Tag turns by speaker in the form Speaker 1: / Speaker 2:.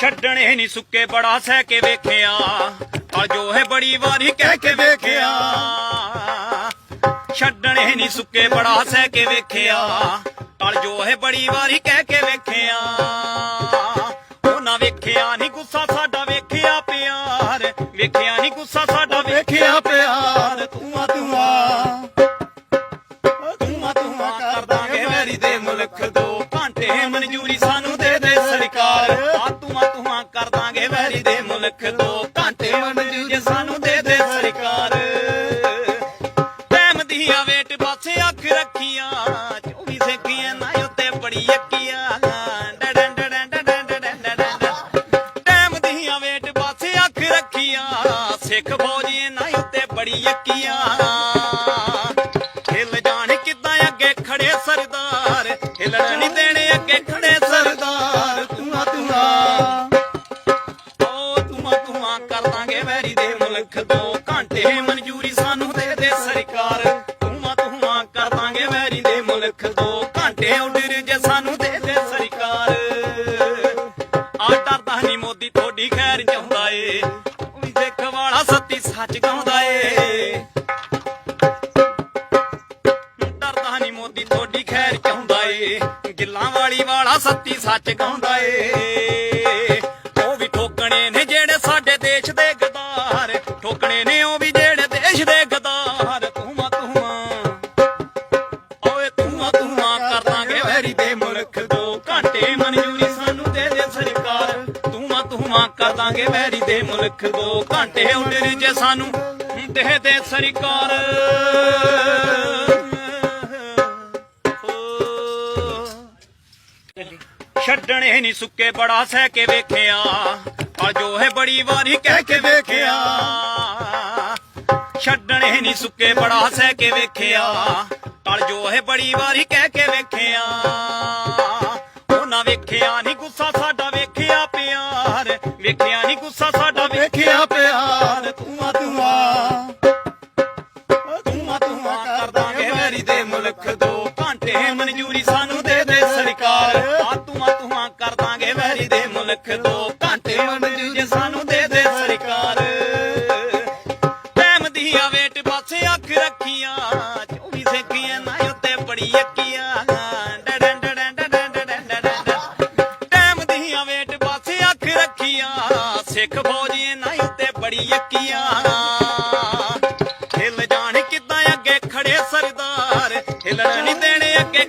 Speaker 1: ਛੱਡਣੇ ਨਹੀਂ ਸੁੱਕੇ, ਬੜਾ ਸਹਿ ਕੇ ਵੇਖਿਆ। ਪਰ ਜੋ ਹੈ ਬੜੀ ਵਾਰੀ ਕਹਿ ਕੇ ਵੇਖਿਆ। ਛੱਡਣੇ ਨਹੀਂ ਸੁੱਕੇ, ਬੜਾ ਸਹਿ ਕੇ ਵੇਖਿਆ। ਪਰ ਜੋ ਹੈ ਬੜੀ ਵਾਰੀ ਕਹਿ ਕੇ ਵੇਖਿਆ। ਉਹਨਾਂ ਵੇਖਿਆ ਨਹੀਂ ਗੁੱਸਾ ਸਾਡਾ, ਵੇਖਿਆ ਪਿਆਰ। ਵੇਖਿਆ ਨਹੀਂ ਗੁੱਸਾ ਸਾਡਾ, ਵੇਖਿਆ
Speaker 2: ਪਿਆਰ। ਤੂੰ ਆ ਤੂੰ ਆ ਤੂੰ ਆ ਤੂੰ ਆ
Speaker 1: ਕਰ ਦਾਂਗੇ ਵੈਰੀ ਦੇ ਮੁਲਕ ਦੋ ਘੰਟੇ। ਮਨਜ਼ੂਰੀ ਸਾਨੂੰ ਪਾਸੇ ਅੱਖ ਰੱਖੀਆਂ 24 ਸੇਕੀਆਂ ਨਾ ਉੱਤੇ ਬੜੀ ਅੱਕੀਆਂ ਡਡਨ ਡਡਨ ਡਡਨ ਡਡਨ ਡਡਨ ਟਾਈਮ ਦੀਆਂ ਵੇਟ ਪਾਸੇ ਅੱਖ ਰੱਖੀਆਂ ਸਿੱਖ ਫੌਜੀ ਨਾ ਉੱਤੇ ਬੜੀ ਅੱਕੀਆਂ ਹਿੱਲ ਜਾਣ ਕਿੱਦਾਂ ਅੱਗੇ ਖੜੇ ਸਰਦਾਰ ਹਿੱਲਣ ਨਹੀਂ ਦੇਣੇ ਅੱਗੇ ਖੜੇ ਸਰਦਾਰ
Speaker 2: ਤੂੰ ਆ ਤੂੰ ਆ
Speaker 1: ਓ ਤੁਮਾ ਤੁਮਾ ਕਰ ਦਾਂਗੇ ਵੈਰੀ ਦੇ ਮੁਲਕ ਦੋ ਵਾਲਾ ਸੱਚ ਗਾਉਂਦਾ ਏ। ਡਰਦਾ ਨਹੀਂ ਮੋਦੀ, ਤੁਹਾਡੀ ਖੈਰ ਚਾਹੁੰਦਾ ਏ? ਗਿੱਲਾਂ ਵਾਲੀ ਵਾਲਾ ਸੱਤੀ ਸੱਚ ਗਾਉਂਦਾ ਏ। ਉਹ ਵੀ ਠੋਕਣੇ ਨੇ ਜਿਹੜੇ ਸਾਡੇ ਦੇਸ਼ ਦੇ ਗਦਾਰ। ਠੋਕਣੇ ਨੇ ਉਹ ਵੀ ਜਿਹੜੇ ਦੇਸ਼ ਦੇ ਗਦਾਰ। ਤੂੰ ਤੂੰ ਓਏ ਤੂੰ ਤੂੰ ਕਰ ਦਾਂਗੇ ਵੈਰੀ ਦੇ ਦਾਂਗੇ ਵੈਰੀ ਦੇ ਮੁਲਕ ਦੋ ਘੰਟੇ ਆਰਡਰ ਜੇ ਸਾਨੂੰ। ਦੇ ਦੇ ਸਰਕਾਰ। ਛੱਡਣੇ ਨਹੀਂ ਸੁੱਕੇ ਬੜਾ ਸਹਿ ਕੇ ਵੇਖਿਆ। ਪਰ ਜੋ ਹੈ ਬੜੀ ਵਾਰੀ ਕਹਿ ਕੇ ਵੇਖਿਆ। ਛੱਡਣੇ ਨਹੀਂ ਸੁੱਕੇ ਬੜਾ ਸਹਿ ਕੇ ਵੇਖਿਆ। ਪਰ ਜੋ ਹੈ ਬੜੀ ਵਾਰੀ ਕਹਿ ਕੇ ਵੇਖਿਆ। ਉਹਨਾਂ ਵੇਖਿਆ ਨਹੀਂ ਗੁੱਸਾ ਵੇਖਿਆ ਸਾਡਾ
Speaker 2: ਵੇਖਿਆ ਪਿਆਰ, ਤੂੰ ਆ ਤੂੰ ਆ। ਤੂੰ
Speaker 1: ਕਰ ਦਾਂਗੇ ਵੈਰੀ ਦੇ ਮੁਲਕ ਦੋ ਘੰਟੇ। ਮਨਜ਼ੂਰੀ ਸਾਨੂੰ ਦੇ ਦੇ ਸਰਕਾਰ। ਆ, ਤੂੰ ਤੂੰ ਕਰ ਦਾਂਗੇ ਵੈਰੀ ਦੇ ਮੁਲਕ ਦੋ। ਬਾਕੀਆਂ ਹਿੱਲ ਜਾਣ ਕਿੱਦਾਂ ਅੱਗੇ ਖੜੇ ਸਰਦਾਰ। ਹਿੱਲਣ ਨਹੀਂ ਦੇਣੇ ਅੱਗੇ